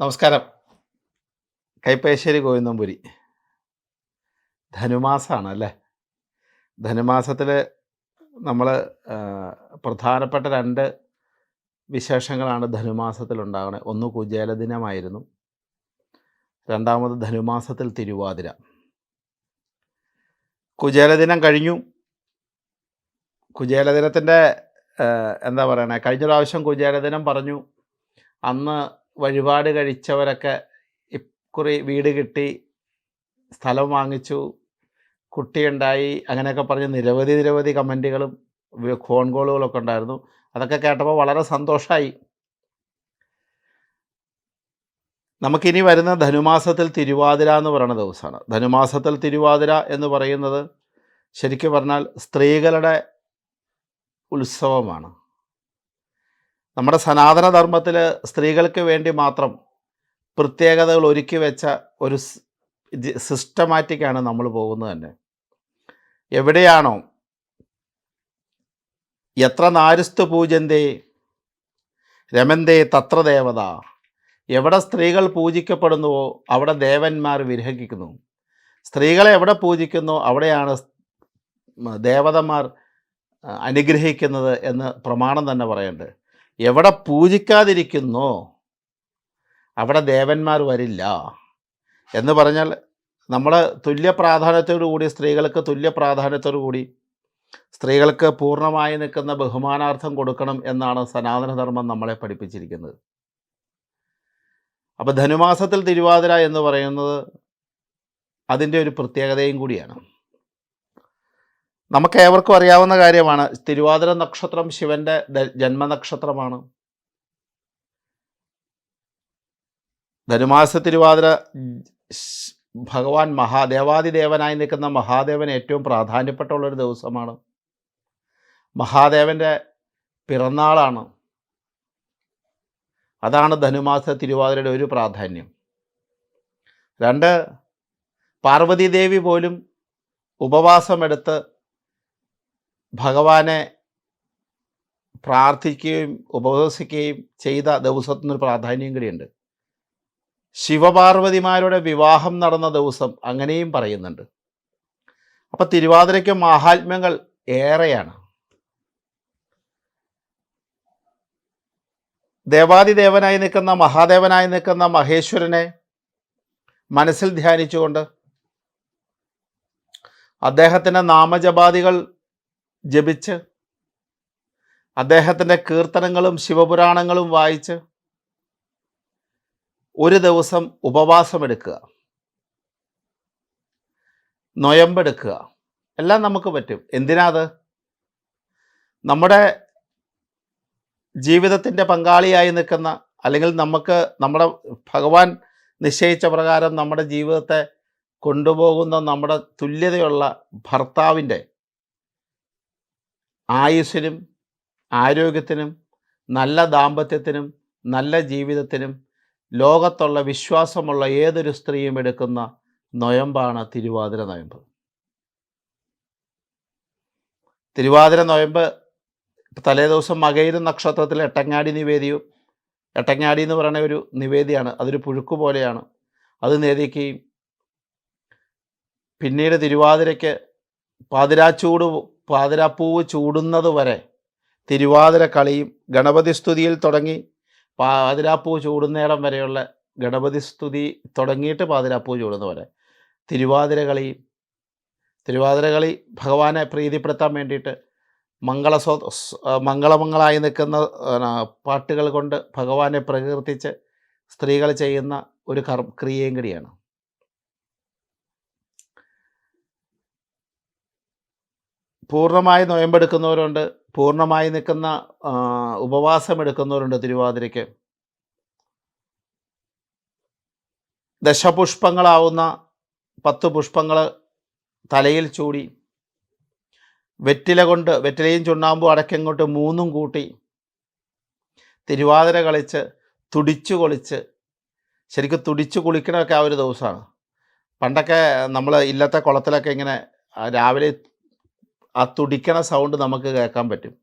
നമസ്കാരം. കൈപ്പേശ്ശേരി ഗോവിന്ദംപുരി. ധനുമാസമാണ് അല്ലേ? ധനുമാസത്തിൽ നമ്മൾ പ്രധാനപ്പെട്ട രണ്ട് വിശേഷങ്ങളാണ് ധനുമാസത്തിൽ ഉണ്ടാകുന്നത് ഒന്ന് കുചേല ദിനമായിരുന്നു. രണ്ടാമത് ധനുമാസത്തിൽ തിരുവാതിര. കുചേല ദിനം കഴിഞ്ഞു. കുചേല ദിനത്തിന്റെ എന്താ പറയണേ? കഴിഞ്ഞ പ്രാവശ്യം കുചേല ദിനം പറഞ്ഞു. അന്ന് വഴിപാട് കഴിച്ചവരൊക്കെ ഇക്കുറി വീട് കിട്ടി സ്ഥലം വാങ്ങിച്ചു കുട്ടിയുണ്ടായി അങ്ങനെയൊക്കെ പറഞ്ഞ് നിരവധി നിരവധി കമന്റുകളും ഫോൺ കോളുകളൊക്കെ ഉണ്ടായിരുന്നു. അതൊക്കെ കേട്ടപ്പോൾ വളരെ സന്തോഷമായി നമുക്കിനി വരുന്ന ധനുമാസത്തിൽ തിരുവാതിര എന്ന് പറയുന്ന ദിവസമാണ് ധനുമാസത്തിൽ തിരുവാതിര എന്ന് പറയുന്നത് ശരിക്കും പറഞ്ഞാൽ സ്ത്രീകളുടെ ഉത്സവമാണ്. നമ്മുടെ സനാതന ധർമ്മത്തിൽ സ്ത്രീകൾക്ക് വേണ്ടി മാത്രം പ്രത്യേകതകൾ ഒരുക്കി വെച്ച ഒരു സിസ്റ്റമാറ്റിക്കാണ് നമ്മൾ പോകുന്നത് തന്നെ. എവിടെയാണോ എത്ര നാരിസ്തു പൂജന്തേ രമന്തേ തത്ര ദേവത. എവിടെ സ്ത്രീകൾ പൂജിക്കപ്പെടുന്നുവോ അവിടെ ദേവന്മാർ വിരഹിക്കുന്നു. സ്ത്രീകളെ എവിടെ പൂജിക്കുന്നു അവിടെയാണ് ദേവതമാർ അനുഗ്രഹിക്കുന്നത് എന്ന് പ്രമാണം തന്നെ പറയുന്നുണ്ട്. എവിടെ പൂജിക്കാതിരിക്കുന്നു അവിടെ ദേവന്മാർ വരില്ല. എന്ന് പറഞ്ഞാൽ നമ്മൾ തുല്യ പ്രാധാന്യത്തോടു കൂടി സ്ത്രീകൾക്ക് തുല്യ പ്രാധാന്യത്തോടു കൂടി സ്ത്രീകൾക്ക് പൂർണമായി നിൽക്കുന്ന ബഹുമാനാർത്ഥം കൊടുക്കണം എന്നാണ് സനാതനധർമ്മം നമ്മളെ പഠിപ്പിച്ചിരിക്കുന്നത്. അപ്പോൾ ധനുമാസത്തിൽ തിരുവാതിര എന്ന് പറയുന്നത് അതിന്റെ ഒരു പ്രത്യേകതയും കൂടിയാണ്. നമുക്ക് ഏവർക്കും അറിയാവുന്ന കാര്യമാണ്. തിരുവാതിര നക്ഷത്രം ശിവന്റെ ജന്മനക്ഷത്രമാണ്. ധനുമാസ തിരുവാതിര ഭഗവാൻ മഹാദേവാദിദേവനായി നിൽക്കുന്ന മഹാദേവൻ ഏറ്റവും പ്രാധാന്യപ്പെട്ടുള്ളൊരു ദിവസമാണ്. മഹാദേവന്റെ പിറന്നാളാണ്. അതാണ് ധനുമാസ തിരുവാതിരയുടെ ഒരു പ്രാധാന്യം. രണ്ട് പാർവതീദേവി പോലും ഉപവാസമെടുത്ത് ഭഗവാനെ പ്രാർത്ഥിക്കുകയും ഉപവസിക്കുകയും ചെയ്ത ദിവസത്തിനൊരു പ്രാധാന്യം കൂടിയുണ്ട്. ശിവപാർവതിമാരുടെ വിവാഹം നടന്ന ദിവസം അങ്ങനെയും പറയുന്നുണ്ട്. അപ്പം തിരുവാതിരയ്ക്ക് മഹാത്മ്യങ്ങൾ ഏറെയാണ്. ദേവാദിദേവനായി നിൽക്കുന്ന മഹാദേവനായി നിൽക്കുന്ന മഹേശ്വരനെ മനസ്സിൽ ധ്യാനിച്ചുകൊണ്ട് അദ്ദേഹത്തിന്റെ നാമജപാദികൾ ജപിച്ച് അദ്ദേഹത്തിന്റെ കീർത്തനങ്ങളും ശിവപുരാണങ്ങളും വായിച്ച് ഒരു ദിവസം ഉപവാസമെടുക്കുക. നൊയമ്പെടുക്കുക. എല്ലാം നമുക്ക് പറ്റും. എന്തിനാത് നമ്മുടെ ജീവിതത്തിന്റെ പങ്കാളിയായി നിൽക്കുന്ന അല്ലെങ്കിൽ നമുക്ക് നമ്മുടെ ഭഗവാൻ നിശ്ചയിച്ച പ്രകാരം നമ്മുടെ ജീവിതത്തെ കൊണ്ടുപോകുന്ന നമ്മുടെ തുല്യതയുള്ള ഭർത്താവിന്റെ ആയുസ്സിനും ആരോഗ്യത്തിനും നല്ല ദാമ്പത്യത്തിനും നല്ല ജീവിതത്തിനും ലോകത്തുള്ള വിശ്വാസമുള്ള ഏതൊരു സ്ത്രീയും എടുക്കുന്ന നൊയമ്പാണ് തിരുവാതിര നൊയമ്പ്. തിരുവാതിര നൊയമ്പ് തലേദിവസം മകയിലും നക്ഷത്രത്തിൽ എട്ടങ്ങാടി നിവേദിയും എട്ടങ്ങാടി എന്ന് പറയുന്ന ഒരു നിവേദിയാണ് അതൊരു പുഴുക്ക് പോലെയാണ്. അത് നേദിക്കുകയും പിന്നീട് തിരുവാതിരയ്ക്ക് പാതിരാച്ചൂട് പാതിരാപ്പൂവ് ചൂടുന്നത് വരെ തിരുവാതിര കളിയും ഗണപതി സ്തുതിയിൽ തുടങ്ങി പാതിരാപ്പൂവ് ചൂടുന്നേടം വരെയുള്ള ഗണപതി സ്തുതി തുടങ്ങിയിട്ട് പാതിരാപ്പൂവ് ചൂടുന്ന വരെ. തിരുവാതിര കളിയും തിരുവാതിര കളി ഭഗവാനെ പ്രീതിപ്പെടുത്താൻ വേണ്ടിയിട്ട് മംഗളസോ മംഗളമംഗളായി നിൽക്കുന്ന പാട്ടുകൾ കൊണ്ട് ഭഗവാനെ പ്രകീർത്തിച്ച് സ്ത്രീകൾ ചെയ്യുന്ന ഒരു കർ ക്രിയയും കൂടിയാണ്. പൂർണമായി നോയമ്പെടുക്കുന്നവരുണ്ട്. പൂർണമായി നിൽക്കുന്ന ഉപവാസം എടുക്കുന്നവരുണ്ട് തിരുവാതിരയ്ക്ക്. ദശപുഷ്പങ്ങളാവുന്ന പത്ത് പുഷ്പങ്ങൾ തലയിൽ ചൂടി വെറ്റില കൊണ്ട് വെറ്റിലയും ചുണ്ണാമ്പും അടക്കങ്ങോട്ട് മൂന്നും കൂട്ടി തിരുവാതിര കളിച്ച് തുടിച്ചു കൊളിച്ച് ശരിക്കും തുടിച്ചു കുളിക്കണമൊക്കെ ആ ഒരു ദിവസമാണ് പണ്ടൊക്കെ നമ്മൾ ഇല്ലത്തെ കുളത്തിലൊക്കെ ഇങ്ങനെ രാവിലെ ആ തുടിക്കണ സൗണ്ട് നമുക്ക് കേൾക്കാൻ പറ്റും.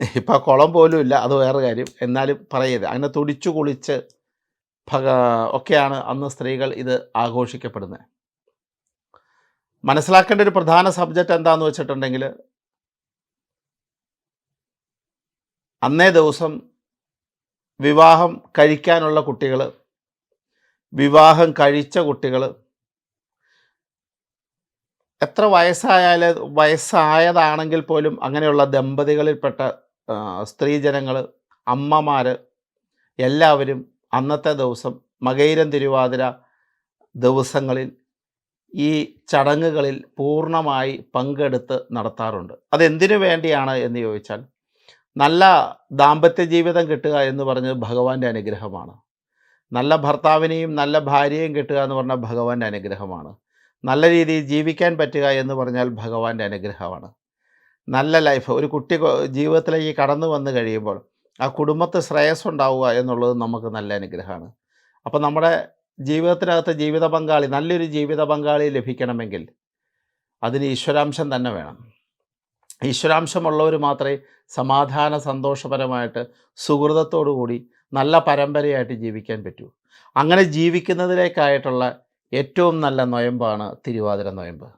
ഇപ്പം കുളം പോലും ഇല്ല അത് വേറെ കാര്യം. എന്നാലും പറയരുത്. അങ്ങനെ തുടിച്ചു കുളിച്ച് ഭഗ ഒക്കെയാണ് അന്ന് സ്ത്രീകൾ ഇത് ആഘോഷിക്കപ്പെടുന്നത്. മനസ്സിലാക്കേണ്ട ഒരു പ്രധാന സബ്ജക്റ്റ് എന്താണെന്ന് വെച്ചിട്ടുണ്ടെങ്കിൽ അന്നേ ദിവസം വിവാഹം കഴിക്കാനുള്ള കുട്ടികൾ വിവാഹം കഴിച്ച കുട്ടികൾ എത്ര വയസ്സായാൽ വയസ്സായതാണെങ്കിൽ പോലും അങ്ങനെയുള്ള ദമ്പതികളിൽപ്പെട്ട സ്ത്രീജനങ്ങൾ അമ്മമാർ എല്ലാവരും അന്നത്തെ ദിവസം മകൈരം തിരുവാതിര ദിവസങ്ങളിൽ ഈ ചടങ്ങുകളിൽ പൂർണമായി പങ്കെടുത്ത് നടത്താറുണ്ട്. അതെന്തിനു വേണ്ടിയാണ് എന്ന് ചോദിച്ചാൽ നല്ല ദാമ്പത്യ ജീവിതം കിട്ടുക എന്ന് പറഞ്ഞത് ഭഗവാന്റെ അനുഗ്രഹമാണ്. നല്ല ഭർത്താവിനെയും നല്ല ഭാര്യയും കിട്ടുക എന്ന് പറഞ്ഞാൽ ഭഗവാന്റെ അനുഗ്രഹമാണ്. നല്ല രീതിയിൽ ജീവിക്കാൻ പറ്റുക എന്ന് പറഞ്ഞാൽ ഭഗവാന്റെ അനുഗ്രഹമാണ്. നല്ല ലൈഫ് ഒരു കുട്ടി ജീവിതത്തിലേക്ക് കടന്നു വന്നു കഴിയുമ്പോൾ ആ കുടുംബത്തെ ശ്രേയസ് ഉണ്ടാവുക എന്നുള്ളത് നമുക്ക് നല്ല അനുഗ്രഹമാണ്. അപ്പോൾ നമ്മുടെ ജീവിതത്തിനകത്ത് ജീവിത പങ്കാളി നല്ലൊരു ജീവിത പങ്കാളി ലഭിക്കണമെങ്കിൽ അതിന് ഈശ്വരാംശം തന്നെ വേണം. ഈശ്വരാംശമുള്ളവർ മാത്രമേ സമാധാന സന്തോഷപരമായിട്ട് സുഹൃതത്തോടു കൂടി നല്ല പരമ്പരയായിട്ട് ജീവിക്കാൻ പറ്റൂ. അങ്ങനെ ജീവിക്കുന്നതിലേക്കായിട്ടുള്ള ഏറ്റവും നല്ല നൊയമ്പാണ് തിരുവാതിര നൊയമ്പ്.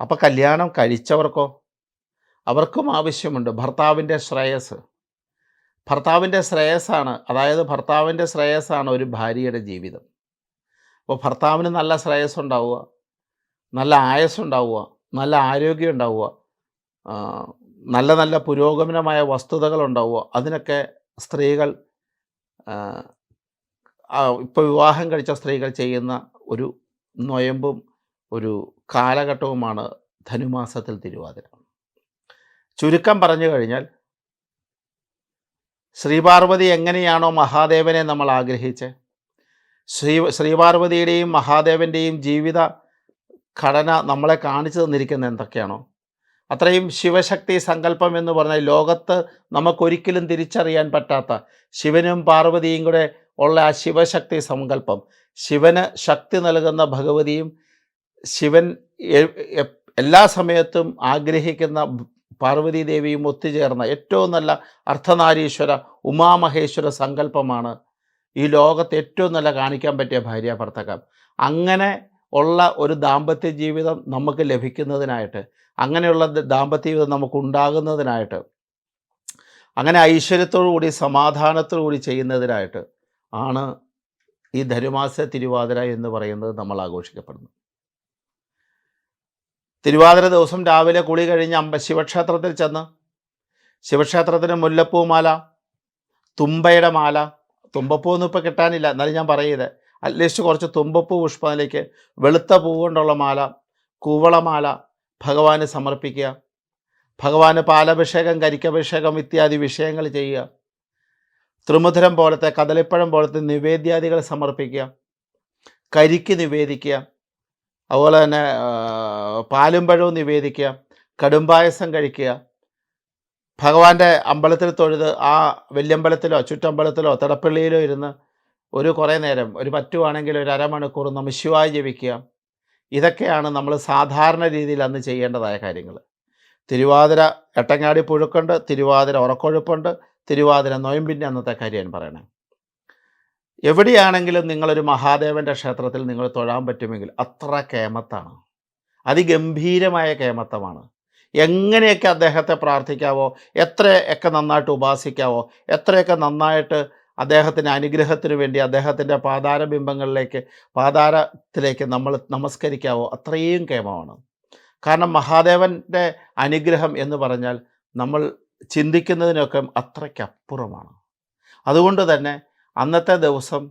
അപ്പോൾ കല്യാണം കഴിച്ചവർക്കോ? അവർക്കും ആവശ്യമുണ്ട്. ഭർത്താവിന്റെ ശ്രേയസ്. ഭർത്താവിന്റെ ശ്രേയസ്സാണ് അതായത് ഭർത്താവിന്റെ ശ്രേയസ്സാണ് ഒരു ഭാര്യയുടെ ജീവിതം. അപ്പോൾ ഭർത്താവിന് നല്ല ശ്രേയസ് ഉണ്ടാവുക നല്ല ആയസ് ഉണ്ടാവുക നല്ല ആരോഗ്യം ഉണ്ടാവുക നല്ല നല്ല പുരോഗമനമായ വസ്തുതകൾ ഉണ്ടാവുക അതിനൊക്കെ സ്ത്രീകൾ ഇപ്പോൾ വിവാഹം കഴിച്ച സ്ത്രീകൾ ചെയ്യുന്ന ഒരു നൊയമ്പും ഒരു കാലഘട്ടവുമാണ് ധനുമാസത്തിൽ തിരുവാതിര. ചുരുക്കം പറഞ്ഞു കഴിഞ്ഞാൽ ശ്രീപാർവതി എങ്ങനെയാണോ മഹാദേവനെ നമ്മൾ ആഗ്രഹിച്ച് ശ്രീ ശ്രീപാർവതിയുടെയും മഹാദേവന്റെയും ജീവിത ഘടന നമ്മളെ കാണിച്ചു തന്നിരിക്കുന്നത് എന്തൊക്കെയാണോ അത്രയും ശിവശക്തി സങ്കല്പം എന്ന് പറഞ്ഞാൽ ലോകത്ത് നമുക്കൊരിക്കലും തിരിച്ചറിയാൻ പറ്റാത്ത ശിവനും പാർവതിയും കൂടെ ഉള്ള ആ ശിവശക്തി സങ്കല്പം. ശിവന് ശക്തി നൽകുന്ന ഭഗവതിയും ശിവൻ എല്ലാ സമയത്തും ആഗ്രഹിക്കുന്ന പാർവതി ദേവിയും ഒത്തുചേർന്ന ഏറ്റവും നല്ല അർത്ഥനാരീശ്വര ഉമാമഹേശ്വര സങ്കല്പമാണ് ഈ ലോകത്ത് ഏറ്റവും നല്ല കാണിക്കാൻ പറ്റിയ ഭാര്യ ഭർത്തകം അങ്ങനെ ഉള്ള ഒരു ദാമ്പത്യ ജീവിതം നമുക്ക് ലഭിക്കുന്നതിനായിട്ട് അങ്ങനെയുള്ള ദാമ്പത്യ ജീവിതം നമുക്ക് ഉണ്ടാകുന്നതിനായിട്ട് അങ്ങനെ ഐശ്വര്യത്തോടു കൂടി സമാധാനത്തോടു കൂടി ചെയ്യുന്നതിനായിട്ട് ആണ് ഈ ധനുമാസ തിരുവാതിര എന്ന് പറയുന്നത് നമ്മൾ ആഘോഷിക്കപ്പെടുന്നു തിരുവാതിര ദിവസം രാവിലെ കുളി കഴിഞ്ഞ് അമ്പ ശിവക്ഷേത്രത്തിൽ ചെന്ന് ശിവക്ഷേത്രത്തിന് മുല്ലപ്പൂ മാല തുമ്പയുടെ മാല. തുമ്പപ്പൂ ഒന്നും ഇപ്പോൾ കിട്ടാനില്ല. എന്നാലും ഞാൻ പറയുന്നത് അറ്റ്ലീസ്റ്റ് കുറച്ച് തുമ്പപ്പൂ പുഷ്പത്തിലേക്ക് വെളുത്ത പൂ കൊണ്ടുള്ള മാല കൂവളമാല ഭഗവാന് സമർപ്പിക്കുക ഭഗവാന് പാലഭിഷേകം കരിക്കഭിഷേകം ഇത്യാദി വിഷയങ്ങൾ ചെയ്യുക. ത്രിമുധരം പോലത്തെ കദളിപ്പഴം പോലത്തെ നിവേദ്യാദികൾ സമർപ്പിക്കുക. കരിക്ക് നിവേദിക്കുക. അതുപോലെ തന്നെ പാലും പഴവും നിവേദിക്കുക. കടുംപായസം കഴിക്കുക. ഭഗവാന്റെ അമ്പലത്തിൽ തൊഴുത് ആ വല്യമ്പലത്തിലോ ചുറ്റമ്പലത്തിലോ തടപ്പള്ളിയിലോ ഇരുന്ന് ഒരു കുറേ നേരം ഒരു പറ്റുവാണെങ്കിൽ ഒരു അരമണിക്കൂർ നമശിവായി ജപിക്കുക. ഇതൊക്കെയാണ് നമ്മൾ സാധാരണ രീതിയിൽ അന്ന് ചെയ്യേണ്ടതായ കാര്യങ്ങൾ. തിരുവാതിര എട്ടങ്ങാടി പുഴുക്കുണ്ട് തിരുവാതിര ഉറക്കൊഴുപ്പുണ്ട് തിരുവാതിര നോയമ്പിന്റെ അന്നത്തെ കാര്യം പറയണേ. എവിടെയാണെങ്കിലും നിങ്ങളൊരു മഹാദേവന്റെ ക്ഷേത്രത്തിൽ നിങ്ങൾ തൊഴാൻ പറ്റുമെങ്കിൽ അത്ര കേമത്താണ്. അതിഗംഭീരമായ കേമത്തമാണ് എങ്ങനെയൊക്കെ അദ്ദേഹത്തെ പ്രാർത്ഥിക്കാവോ എത്രയൊക്കെ നന്നായിട്ട് ഉപാസിക്കാവോ എത്രയൊക്കെ നന്നായിട്ട് അദ്ദേഹത്തിന്റെ അനുഗ്രഹത്തിന് വേണ്ടി അദ്ദേഹത്തിന്റെ പാതാരബിംബങ്ങളിലേക്ക് പാതാരത്തിലേക്ക് നമ്മൾ നമസ്കരിക്കാവോ അത്രയും കേമമാണ്. കാരണം മഹാദേവന്റെ അനുഗ്രഹം എന്ന് പറഞ്ഞാൽ നമ്മൾ ചിന്തിക്കുന്നതിനൊക്കെ അത്രയ്ക്കപ്പുറമാണ്. അതുകൊണ്ട് തന്നെ അന്നത്തെ ദിവസം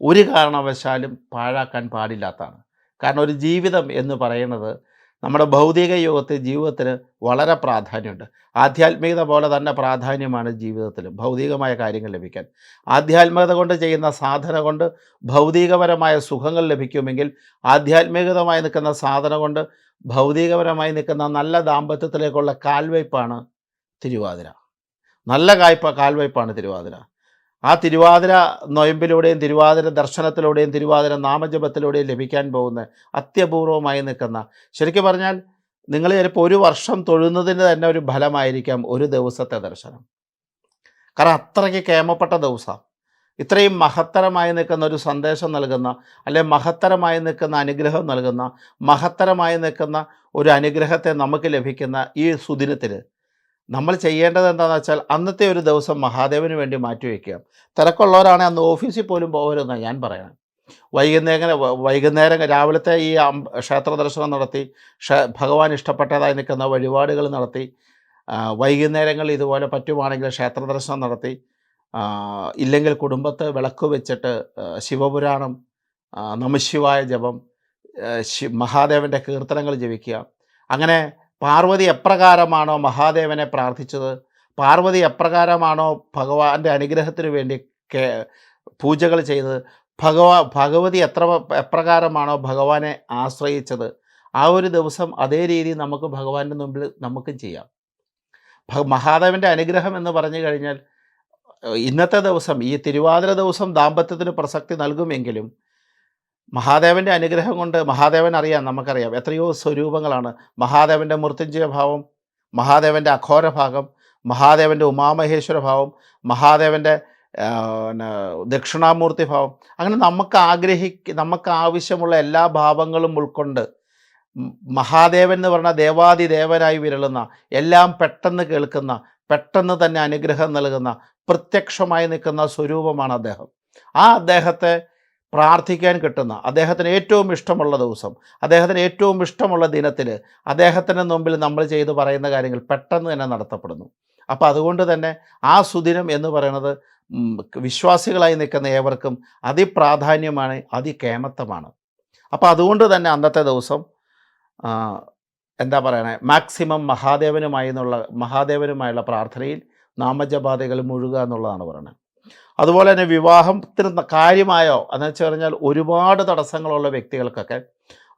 ഒരു കാരണവശാലും പാഴാക്കാൻ പാടില്ലാത്തതാണ്. കാരണം ഒരു ജീവിതം എന്ന് പറയുന്നത് നമ്മുടെ ഭൗതിക യുഗത്തിൽ ജീവിതത്തിൽ വളരെ പ്രാധാന്യമുണ്ട്. ആധ്യാത്മികത പോലെ തന്നെ പ്രാധാന്യമാണ് ജീവിതത്തിൽ ഭൗതികമായ കാര്യങ്ങൾ ലഭിക്കാൻ. ആധ്യാത്മികത കൊണ്ട് ചെയ്യുന്ന സാധന കൊണ്ട് ഭൗതികപരമായ സുഖങ്ങൾ ലഭിക്കുമെങ്കിൽ ആധ്യാത്മികതമായി നിൽക്കുന്ന സാധന കൊണ്ട് ഭൗതികപരമായി നിൽക്കുന്ന നല്ല ദാമ്പത്യത്തിലേക്കുള്ള കാൽവയ്പ്പാണ് തിരുവാതിര. നല്ല കായ്പ കാൽവയ്പ്പാണ് തിരുവാതിര. ആ തിരുവാതിര നൊയമ്പിലൂടെയും തിരുവാതിര ദർശനത്തിലൂടെയും തിരുവാതിര നാമജപത്തിലൂടെയും ലഭിക്കാൻ പോകുന്ന അത്യപൂർവമായി നിൽക്കുന്ന ശരിക്കും പറഞ്ഞാൽ നിങ്ങൾ ചിലപ്പോൾ ഒരു വർഷം തൊഴുന്നതിന് തന്നെ ഒരു ഫലമായിരിക്കാം ഒരു ദിവസത്തെ ദർശനം. കാരണം അത്രയ്ക്ക് കേമപ്പെട്ട ദിവസം. ഇത്രയും മഹത്തരമായി നിൽക്കുന്ന ഒരു സന്ദേശം നൽകുന്ന അല്ലെ മഹത്തരമായി നിൽക്കുന്ന അനുഗ്രഹം നൽകുന്ന മഹത്തരമായി നിൽക്കുന്ന ഒരു അനുഗ്രഹത്തെ നമുക്ക് ലഭിക്കുന്ന ഈ സുദിനത്തിൽ നമ്മൾ ചെയ്യേണ്ടത് എന്താണെന്ന് വെച്ചാൽ അന്നത്തെ ഒരു ദിവസം മഹാദേവന് വേണ്ടി മാറ്റിവെക്കുക തിരക്കുള്ളവരാണെങ്കിൽ അന്ന് ഓഫീസിൽ പോലും പോകരുതെന്നാണ് ഞാൻ പറയുന്നത് വൈകുന്നേരം വൈകുന്നേരം രാവിലത്തെ ഈ ക്ഷേത്ര ദർശനം നടത്തി ഭഗവാൻ ഇഷ്ടപ്പെട്ടതായി നിൽക്കുന്ന വഴിപാടുകൾ നടത്തി വൈകുന്നേരങ്ങളിൽ ഇതുപോലെ പറ്റുവാണെങ്കിൽ ക്ഷേത്ര ദർശനം നടത്തി ഇല്ലെങ്കിൽ കുടുംബത്ത് വിളക്ക് വെച്ചിട്ട് ശിവപുരാണം നമശിവായ ജപം മഹാദേവന്റെ കീർത്തനങ്ങൾ ജപിക്കുക. അങ്ങനെ പാർവതി എപ്രകാരമാണോ മഹാദേവനെ പ്രാർത്ഥിച്ചത്? പാർവതി എപ്രകാരമാണോ ഭഗവാന്റെ അനുഗ്രഹത്തിന് വേണ്ടി പൂജകൾ ചെയ്തത്? ഭഗവാ ഭഗവതി എത്ര എപ്രകാരമാണോ ഭഗവാനെ ആശ്രയിച്ചത്? ആ ഒരു ദിവസം അതേ രീതി നമുക്ക് ഭഗവാന്റെ മുമ്പിൽ നമുക്കും ചെയ്യാം. മഹാദേവന്റെ അനുഗ്രഹം എന്ന് പറഞ്ഞു കഴിഞ്ഞാൽ ഇന്നത്തെ ദിവസം ഈ തിരുവാതിര ദിവസം ദാമ്പത്യത്തിന് പ്രസക്തി നൽകുമെങ്കിലും മഹാദേവന്റെ അനുഗ്രഹം കൊണ്ട് മഹാദേവൻ അറിയാം നമുക്കറിയാം. എത്രയോ സ്വരൂപങ്ങളാണ്. മഹാദേവന്റെ മൃത്യുഞ്ജയ ഭാവം മഹാദേവന്റെ അഘോര ഭാഗം മഹാദേവന്റെ ഉമാമഹേശ്വര ഭാവം മഹാദേവന്റെ പിന്നെ ദക്ഷിണാമൂർത്തി ഭാവം അങ്ങനെ നമുക്ക് ആഗ്രഹിക്ക നമുക്ക് ആവശ്യമുള്ള എല്ലാ ഭാവങ്ങളും ഉൾക്കൊണ്ട് മഹാദേവൻ എന്ന് പറഞ്ഞ ദേവാദിദേവനായി വിരളുന്ന എല്ലാം പെട്ടെന്ന് കേൾക്കുന്ന പെട്ടെന്ന് തന്നെ അനുഗ്രഹം നൽകുന്ന പ്രത്യക്ഷമായി നിൽക്കുന്ന സ്വരൂപമാണ് അദ്ദേഹം. ആ അദ്ദേഹത്തെ പ്രാർത്ഥിക്കാൻ കിട്ടുന്ന അദ്ദേഹത്തിന് ഏറ്റവും ഇഷ്ടമുള്ള ദിവസം അദ്ദേഹത്തിന് ഏറ്റവും ഇഷ്ടമുള്ള ദിനത്തിൽ അദ്ദേഹത്തിന്റെ മുമ്പിൽ നമ്മൾ ചെയ്തു പറയുന്ന കാര്യങ്ങൾ പെട്ടെന്ന് തന്നെ നടത്തപ്പെടുന്നു. അപ്പോൾ അതുകൊണ്ട് തന്നെ ആ സുദിനം എന്ന് പറയുന്നത് വിശ്വാസികളായി നിൽക്കുന്ന ഏവർക്കും അതിപ്രാധാന്യമാണ് അതികേമത്തമാണ് അപ്പോൾ അതുകൊണ്ട് തന്നെ അന്നത്തെ ദിവസം എന്താ പറയണേ മാക്സിമം മഹാദേവനുമായി എന്നുള്ള മഹാദേവനുമായുള്ള പ്രാർത്ഥനയിൽ നാമജപാതകൾ മുഴുകുക എന്നുള്ളതാണ് പറയുന്നത്. അതുപോലെ തന്നെ വിവാഹത്തിന് കാര്യമായോ? എന്ന് വെച്ച് ഒരുപാട് തടസ്സങ്ങളുള്ള വ്യക്തികൾക്കൊക്കെ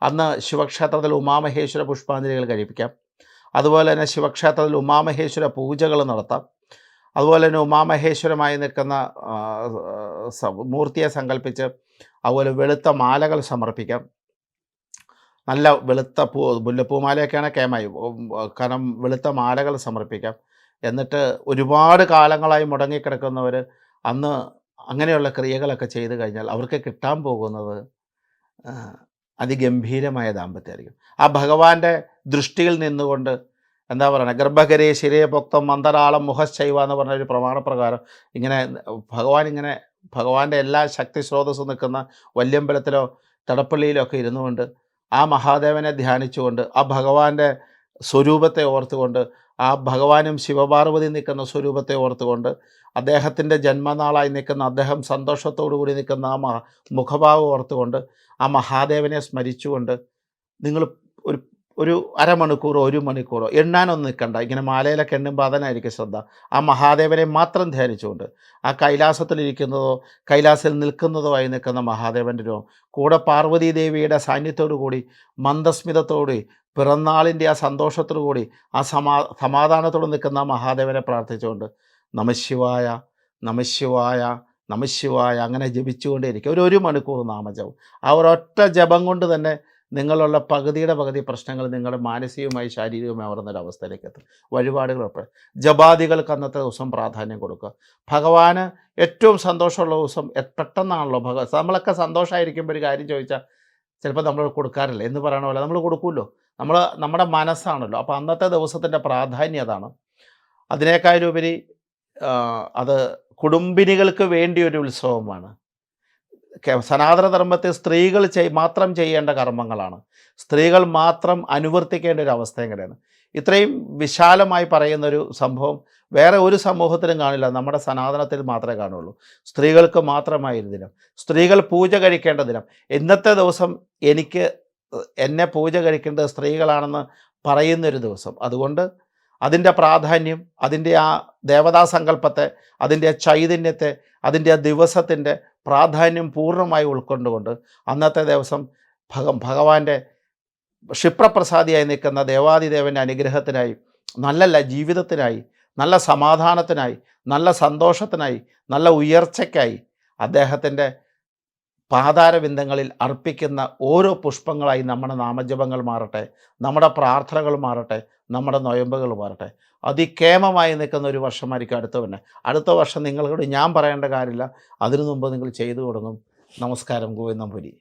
അന്ന് ശിവക്ഷേത്രത്തിൽ ഉമാമഹേശ്വര പുഷ്പാഞ്ജലികൾ കഴിപ്പിക്കാം. അതുപോലെ തന്നെ ശിവക്ഷേത്രത്തിൽ ഉമാമഹേശ്വര പൂജകൾ നടത്താം. അതുപോലെ തന്നെ ഉമാമഹേശ്വരമായി നിൽക്കുന്ന മൂർത്തിയെ സങ്കല്പിച്ച് അതുപോലെ വെളുത്ത മാലകൾ സമർപ്പിക്കാം. നല്ല വെളുത്ത പൂ മുല്ലപ്പൂമാലയൊക്കെയാണ് കേമായി. കാരണം വെളുത്ത മാലകൾ സമർപ്പിക്കാം. എന്നിട്ട് ഒരുപാട് കാലങ്ങളായി മുടങ്ങിക്കിടക്കുന്നവർ അന്ന് അങ്ങനെയുള്ള ക്രിയകളൊക്കെ ചെയ്തു കഴിഞ്ഞാൽ അവർക്ക് കിട്ടാൻ പോകുന്നത് അതിഗംഭീരമായ ദാമ്പത്യമായിരിക്കും. ആ ഭഗവാന്റെ ദൃഷ്ടിയിൽ നിന്നുകൊണ്ട് എന്താ പറയുക ഗർഭകരെ ശിരയെ പൊക്തം മന്ദരാളം മുഖശൈവ എന്ന് പറഞ്ഞ ഒരു പ്രമാണപ്രകാരം ഇങ്ങനെ ഭഗവാൻ ഇങ്ങനെ ഭഗവാന്റെ എല്ലാ ശക്തി സ്രോതസ്സും നിൽക്കുന്ന വല്യമ്പലത്തിലോ തടപ്പള്ളിയിലോ ഒക്കെ ഇരുന്നുകൊണ്ട് ആ മഹാദേവനെ ധ്യാനിച്ചുകൊണ്ട് ആ ഭഗവാന്റെ സ്വരൂപത്തെ ഓർത്തുകൊണ്ട് ആ ഭഗവാനും ശിവപാർവതി നിൽക്കുന്ന സ്വരൂപത്തെ ഓർത്തുകൊണ്ട് അദ്ദേഹത്തിന്റെ ജന്മനാളായി നിൽക്കുന്ന അദ്ദേഹം സന്തോഷത്തോടു കൂടി നിൽക്കുന്ന ആ മഹാ മുഖഭാവം ഓർത്തുകൊണ്ട് ആ മഹാദേവനെ സ്മരിച്ചുകൊണ്ട് നിങ്ങൾ ഒരു ഒരു അരമണിക്കൂറോ ഒരു മണിക്കൂറോ എണ്ണാനൊന്നും നിൽക്കണ്ട. ഇങ്ങനെ മാലയിലൊക്കെ എണ്ണുമ്പോൾ അതനായിരിക്കും ശ്രദ്ധ. ആ മഹാദേവനെ മാത്രം ധ്യാനിച്ചുകൊണ്ട് ആ കൈലാസത്തിലിരിക്കുന്നതോ കൈലാസത്തിൽ നിൽക്കുന്നതോ ആയി നിൽക്കുന്ന മഹാദേവന്റെ രൂപം കൂടെ പാർവതീ ദേവിയുടെ സാന്നിധ്യത്തോടു കൂടി മന്ദസ്മിതത്തോടെ പിറന്നാളിന്റെ ആ സന്തോഷത്തോടു കൂടി ആ സമാ സമാധാനത്തോടെ നിൽക്കുന്ന മഹാദേവനെ പ്രാർത്ഥിച്ചുകൊണ്ട് നമശിവായ നമശിവായ നമശിവായ അങ്ങനെ ജപിച്ചുകൊണ്ടേയിരിക്കും. ഒരു ഒരു മണിക്കൂർ നാമജപം. ആ ഒരൊറ്റ ജപം കൊണ്ട് തന്നെ നിങ്ങളുള്ള പകുതിയുടെ പകുതി പ്രശ്നങ്ങൾ നിങ്ങളുടെ മാനസികവുമായി ശാരീരികവുമായി അവസ്ഥയിലേക്ക് എത്തും. വഴിപാടുകൾ ഉൾപ്പെടെ. ജപാദികൾക്ക് അന്നത്തെ ദിവസം പ്രാധാന്യം കൊടുക്കുക. ഭഗവാന് ഏറ്റവും സന്തോഷമുള്ള ദിവസം പെട്ടെന്നാണല്ലോ ഭഗവാൻ നമ്മളൊക്കെ സന്തോഷമായിരിക്കുമ്പോൾ ഒരു കാര്യം ചോദിച്ചാൽ ചിലപ്പോൾ നമ്മൾ കൊടുക്കാറില്ല. എന്ന് പറയണ പോലെ നമ്മൾ കൊടുക്കുമല്ലോ നമ്മൾ നമ്മുടെ മനസ്സാണല്ലോ. അപ്പോൾ അന്നത്തെ ദിവസത്തിന്റെ പ്രാധാന്യം അതാണ്. അതിനേക്കാളുപരി അത് കുടുംബിനികൾക്ക് വേണ്ടി ഒരു ഉത്സവമാണ്. കെ- സനാതന ധർമ്മത്തിൽ സ്ത്രീകൾ ചെയ് മാത്രം ചെയ്യേണ്ട കർമ്മങ്ങളാണ്. സ്ത്രീകൾ മാത്രം അനുവർത്തിക്കേണ്ട ഒരു അവസ്ഥ എങ്ങനെയാണ് ഇത്രയും വിശാലമായി പറയുന്നൊരു സംഭവം വേറെ ഒരു സമൂഹത്തിലും കാണില്ല. നമ്മുടെ സനാതനത്തിൽ മാത്രമേ കാണുള്ളൂ. സ്ത്രീകൾക്ക് മാത്രമായി ഒരു ദിനം. സ്ത്രീകൾ പൂജ കഴിക്കേണ്ട ദിനം. ഇന്നത്തെ ദിവസം എനിക്ക് എന്നെ പൂജ കഴിക്കേണ്ടത് സ്ത്രീകളാണെന്ന് പറയുന്നൊരു ദിവസം. അതുകൊണ്ട് അതിന്റെ പ്രാധാന്യം അതിന്റെ ആ ദേവതാ സങ്കല്പത്തെ അതിന്റെ ആ ചൈതന്യത്തെ അതിന്റെ ആ ദിവസത്തിന്റെ പ്രാധാന്യം പൂർണമായി ഉൾക്കൊണ്ടുകൊണ്ട് അന്നത്തെ ദിവസം ഭഗ ഭഗവാന്റെ ക്ഷിപ്രപ്രസാദിയായി നിൽക്കുന്ന ദേവാദിദേവന്റെ അനുഗ്രഹത്തിനായി നല്ല ജീവിതത്തിനായി നല്ല സമാധാനത്തിനായി നല്ല സന്തോഷത്തിനായി നല്ല ഉയർച്ചയ്ക്കായി അദ്ദേഹത്തിന്റെ പാതാരബിന്ദങ്ങളിൽ അർപ്പിക്കുന്ന ഓരോ പുഷ്പങ്ങളായി നമ്മുടെ നാമജപങ്ങൾ മാറട്ടെ നമ്മുടെ പ്രാർത്ഥനകൾ മാറട്ടെ നമ്മുടെ നൊയമ്പുകൾ മാറട്ടെ. അതിക്കേമമായി നിൽക്കുന്ന ഒരു വർഷമായിരിക്കും അടുത്ത തന്നെ അടുത്ത വർഷം നിങ്ങളോട് ഞാൻ പറയേണ്ട കാര്യമില്ല. അതിനു മുമ്പ് നിങ്ങൾ ചെയ്തു തുടങ്ങും. നമസ്കാരം. ഗോവിന്ദം പുരി.